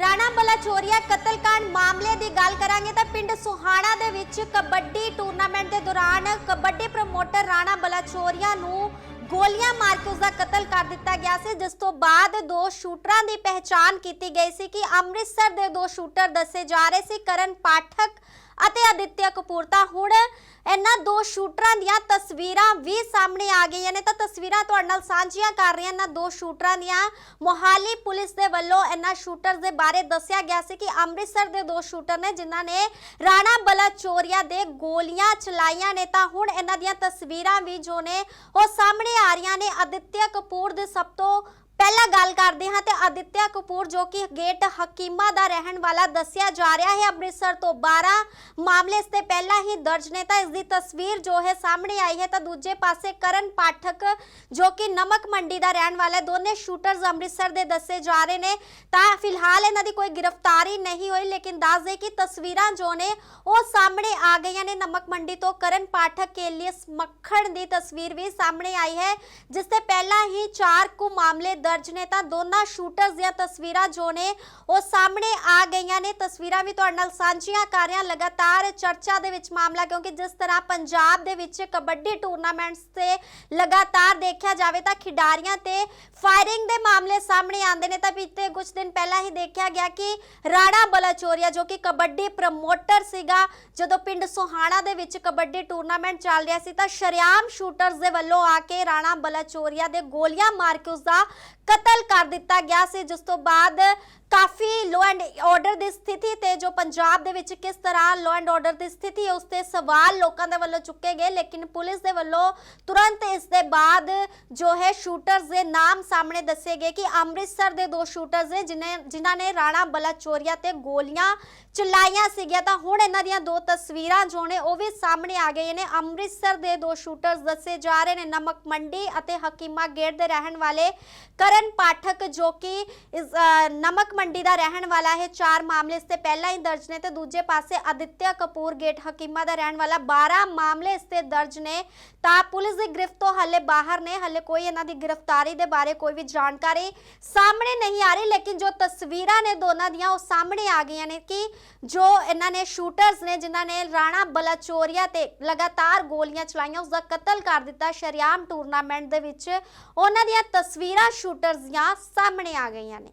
ਰਾਣਾ ਬਲਾਚੋਰੀਆ ਕਤਲकांड ਮਾਮਲੇ ਦੀ ਗੱਲ ਕਰਾਂਗੇ ਤਾਂ ਪਿੰਡ ਸੁਹਾਣਾ ਦੇ ਵਿੱਚ ਕਬੱਡੀ ਟੂਰਨਾਮੈਂਟ ਦੇ ਦੌਰਾਨ ਕਬੱਡੀ ਪ੍ਰਮੋਟਰ ਰਾਣਾ ਬਲਾਚੋਰੀਆ ਨੂੰ ਗੋਲੀਆਂ ਮਾਰ ਕੇ ਉਸ ਦਾ ਕਤਲ ਕਰ ਦਿੱਤਾ ਗਿਆ ਸੀ, ਜਿਸ ਤੋਂ ਬਾਅਦ ਦੋ ਸ਼ੂਟਰਾਂ ਦੀ ਪਹਿਚਾਣ ਕੀਤੀ ਗਈ ਸੀ ਕਿ ਅੰਮ੍ਰਿਤਸਰ ਦੇ ਦੋ ਸ਼ੂਟਰ ਦੱਸੇ ਜਾ ਰਹੇ ਸੀ। ਕਰਨ ਪਾਠਕ ਅਤੇ ਆਦਿਤਿਆ ਕਪੂਰ ਤਾਂ ਹੁਣ ਇਹਨਾਂ ਦੋ ਸ਼ੂਟਰਾਂ ਦੀਆਂ ਤਸਵੀਰਾਂ ਵੀ ਸਾਹਮਣੇ ਆ ਗਈਆਂ ਨੇ। ਤਾਂ ਤਸਵੀਰਾਂ ਤੁਹਾਡੇ ਨਾਲ ਸਾਂਝੀਆਂ ਕਰ ਰਹੀਆਂ ਇਹਨਾਂ ਦੋ ਸ਼ੂਟਰਾਂ ਦੀਆਂ ਮੋਹਾਲੀ ਪੁਲਿਸ ਦੇ ਵੱਲੋਂ ਇਹਨਾਂ ਸ਼ੂਟਰਸ ਦੇ ਬਾਰੇ ਦੱਸਿਆ ਗਿਆ ਸੀ ਕਿ ਅੰਮ੍ਰਿਤਸਰ ਦੇ ਦੋ ਸ਼ੂਟਰ ਨੇ ਜਿਨ੍ਹਾਂ ਨੇ ਰਾਣਾ ਬਲਾਚੋਰੀਆ ਦੇ ਗੋਲੀਆਂ ਚਲਾਈਆਂ ਨੇ। ਤਾਂ ਹੁਣ ਇਹਨਾਂ ਦੀਆਂ ਤਸਵੀਰਾਂ ਵੀ ਜੋ ਨੇ ਉਹ ਸਾਹਮਣੇ ਆ ਰਹੀਆਂ ਨੇ। ਆਦਿਤਿਆ ਕਪੂਰ ਦੇ ਸਭ ਤੋਂ ਪਹਿਲਾਂ ਗੱਲ ਕਰਦੇ ਹਾਂ ਤੇ ਅਦਿੱਤਿਆ ਕਪੂਰ ਜੋ ਕਿ ਗੇਟ ਹਕੀਮਾ ਦਾ ਰਹਿਣ ਵਾਲਾ ਦੱਸਿਆ ਜਾ ਰਿਹਾ ਹੈ, ਅੰਮ੍ਰਿਤਸਰ ਤੋਂ 12 ਮਾਮਲੇ ਇਸ ਤੇ ਪਹਿਲਾਂ ਹੀ ਦਰਜ ਨੇ ਤਾਂ ਇਸ ਦੀ ਤਸਵੀਰ ਜੋ ਹੈ ਸਾਹਮਣੇ ਆਈ ਹੈ ਤਾਂ ਦੂਜੇ ਪਾਸੇ ਕਰਨ ਪਾਠਕ ਜੋ ਕਿ ਨਮਕ ਮੰਡੀ ਦਾ ਰਹਿਣ ਵਾਲਾ ਦੋਨੇ ਸ਼ੂਟਰਸ ਅੰਮ੍ਰਿਤਸਰ ਦੇ ਦੱਸੇ ਜਾ ਰਹੇ ਨੇ। ਤਾਂ ਫਿਲਹਾਲ ਇਹਨਾਂ ਦੀ ਕੋਈ ਗ੍ਰਿਫਤਾਰੀ ਨਹੀਂ ਹੋਈ, ਲੇਕਿਨ ਦੱਸ ਦੇ ਕਿ ਤਸਵੀਰਾਂ ਜੋ ਨੇ ਉਹ ਸਾਹਮਣੇ ਆ ਗਈਆਂ ਨੇ। ਨਮਕ ਮੰਡੀ ਤੋਂ ਕਰਨ ਪਾਠਕ ਏਲੀਅਸ ਮੱਖਣ ਦੀ ਤਸਵੀਰ ਵੀ ਸਾਹਮਣੇ ਆਈ ਹੈ, ਜਿਸ ਤੇ ਪਹਿਲਾਂ ਹੀ ਚਾਰ ਕੁ ਮਾਮਲੇ ਦਰਜ ਨੇ ਤਾਂ ਦੋਨਾਂ ਸ਼ੂਟਰਸ ਦੀਆਂ ਤਸਵੀਰਾਂ ਜੋ ਨੇ ਉਹ ਸਾਹਮਣੇ ਆ ਗਈਆਂ ਨੇ। ਤਸਵੀਰਾਂ ਵੀ ਤੁਹਾਡੇ ਨਾਲ ਸਾਂਝੀਆਂ ਕਰ ਰਿਹਾ। ਲਗਾਤਾਰ ਚਰਚਾ ਦੇ ਵਿੱਚ ਮਾਮਲਾ, ਕਿਉਂਕਿ ਜਿਸ ਤਰ੍ਹਾਂ ਪੰਜਾਬ ਦੇ ਵਿੱਚ ਕਬੱਡੀ ਟੂਰਨਾਮੈਂਟਸ ਤੇ ਲਗਾਤਾਰ ਦੇਖਿਆ ਜਾਵੇ ਤਾਂ ਖਿਡਾਰੀਆਂ ਤੇ ਫਾਇਰਿੰਗ ਦੇ ਮਾਮਲੇ ਸਾਹਮਣੇ ਆਉਂਦੇ ਨੇ। ਤਾਂ ਬੀਤੇ ਕੁਝ ਦਿਨ ਪਹਿਲਾਂ ਹੀ ਦੇਖਿਆ ਗਿਆ ਕਿ ਰਾਣਾ ਬਲਾਚੋਰੀਆ, ਜੋ ਕਿ ਕਬੱਡੀ ਪ੍ਰਮੋਟਰ ਸੀਗਾ, ਜਦੋਂ ਪਿੰਡ ਸੋਹਾਣਾ ਦੇ ਵਿੱਚ ਕਬੱਡੀ ਟੂਰਨਾਮੈਂਟ ਚੱਲ ਰਿਹਾ ਸੀ, ਤਾਂ ਸ਼ਰਿਆਮ ਸ਼ੂਟਰਸ ਦੇ ਵੱਲੋਂ ਆ ਕੇ ਰਾਣਾ ਬਲਾਚੋਰੀਆ ਦੇ ਗੋਲੀਆਂ ਮਾਰ ਕੇ ਉਸ ਦਾ ਕਤਲ ਕਰ ਦਿੱਤਾ ਗਿਆ ਸੀ ਜਿਸ ਤੋਂ ਬਾਅਦ ਕਾਫੀ ਲੋ ਐਂਡ ਆਰਡਰ ਦੀ ਸਥਿਤੀ ਤੇ ਜੋ ਪੰਜਾਬ ਦੇ ਵਿੱਚ ਕਿਸ ਤਰ੍ਹਾਂ ਲੋ ਐਂਡ ਆਰਡਰ ਦੀ ਸਥਿਤੀ ਉਸ ਤੇ ਸਵਾਲ ਲੋਕਾਂ ਦੇ ਵੱਲੋਂ ਚੁੱਕੇ ਗਏ, ਲੇਕਿਨ ਪੁਲਿਸ ਦੇ ਵੱਲੋਂ ਤੁਰੰਤ ਇਸ ਦੇ ਬਾਅਦ ਜੋ ਹੈ ਸ਼ੂਟਰਸ ਦੇ ਨਾਮ ਸਾਹਮਣੇ ਦੱਸੇ ਗਏ ਕਿ ਅੰਮ੍ਰਿਤਸਰ ਦੇ ਦੋ ਸ਼ੂਟਰਸ ਨੇ, ਜਿਨੇ, ਜਿਨ੍ਹਾਂ ਨੇ ਰਾਣਾ ਬਲਾਚੋਰੀਆ ਤੇ ਗੋਲੀਆਂ ਚਲਾਈਆਂ ਸੀਗੀਆਂ। ਤਾਂ ਹੁਣ ਇਹਨਾਂ ਦੀਆਂ ਦੋ ਤਸਵੀਰਾਂ ਜੋ ਨੇ, ਉਹ ਵੀ ਸਾਹਮਣੇ ਆ ਗਈਆਂ ਨੇ। ਅੰਮ੍ਰਿਤਸਰ ਦੇ ਦੋ ਸ਼ੂਟਰਸ ਦੱਸੇ ਜਾ ਰਹੇ ਨੇ, ਨਮਕ ਮੰਡੀ ਅਤੇ ਹਕੀਮਾ ਗੇਟ ਦੇ ਰਹਿਣ ਵਾਲੇ ਕਰਨ ਪਾਠਕ ਜੋ ਕਿ ਨਮਕ ਮੰਡੀ ਦਾ ਰਹਿਣ ਵਾਲਾ ਹੈ ਚਾਰ ਮਾਮਲੇ ਇਸ ਤੇ ਪਹਿਲਾਂ ਹੀ ਦਰਜ ਨੇ ਤੇ ਦੂਜੇ ਪਾਸੇ ਆਦਿਤਿਆ ਕਪੂਰ ਗੇਟ ਹਕੀਮਾ ਦਾ ਰਹਿਣ ਵਾਲਾ 12 ਮਾਮਲੇ ਇਸ ਤੇ ਦਰਜ ਨੇ। ਤਾਂ ਪੁਲਿਸ ਦੀ ਗ੍ਰਿਫਤ ਤੋਂ ਹੱਲੇ ਬਾਹਰ ਨੇ, ਹੱਲੇ ਕੋਈ ਇਹਨਾਂ ਦੀ ਗ੍ਰਿਫਤਾਰੀ ਦੇ ਬਾਰੇ ਕੋਈ ਵੀ ਜਾਣਕਾਰੀ ਸਾਹਮਣੇ ਨਹੀਂ ਆ ਰਹੀ, ਲੇਕਿਨ ਜੋ ਤਸਵੀਰਾਂ ਨੇ ਦੋਨਾਂ ਦੀਆਂ ਉਹ ਸਾਹਮਣੇ ਆ ਗਈਆਂ ਨੇ ਕਿ ਜੋ ਇਹਨਾਂ ਨੇ ਸ਼ੂਟਰਸ ਨੇ, ਜਿਨ੍ਹਾਂ ਨੇ ਰਾਣਾ ਬਲਾਚੋਰੀਆ ਤੇ ਲਗਾਤਾਰ ਗੋਲੀਆਂ ਚਲਾਈਆਂ ਉਸ ਦਾ ਕਤਲ ਕਰ ਦਿੱਤਾ ਸ਼ਰਿਆਮ ਟੂਰਨਾਮੈਂਟ ਦੇ ਵਿੱਚ। ਉਹਨਾਂ ਦੀਆਂ ਤਸਵੀਰਾਂ ਸ਼ੂਟਰਸ ਦੀਆਂ ਸਾਹਮਣੇ ਆ ਗਈਆਂ ਨੇ।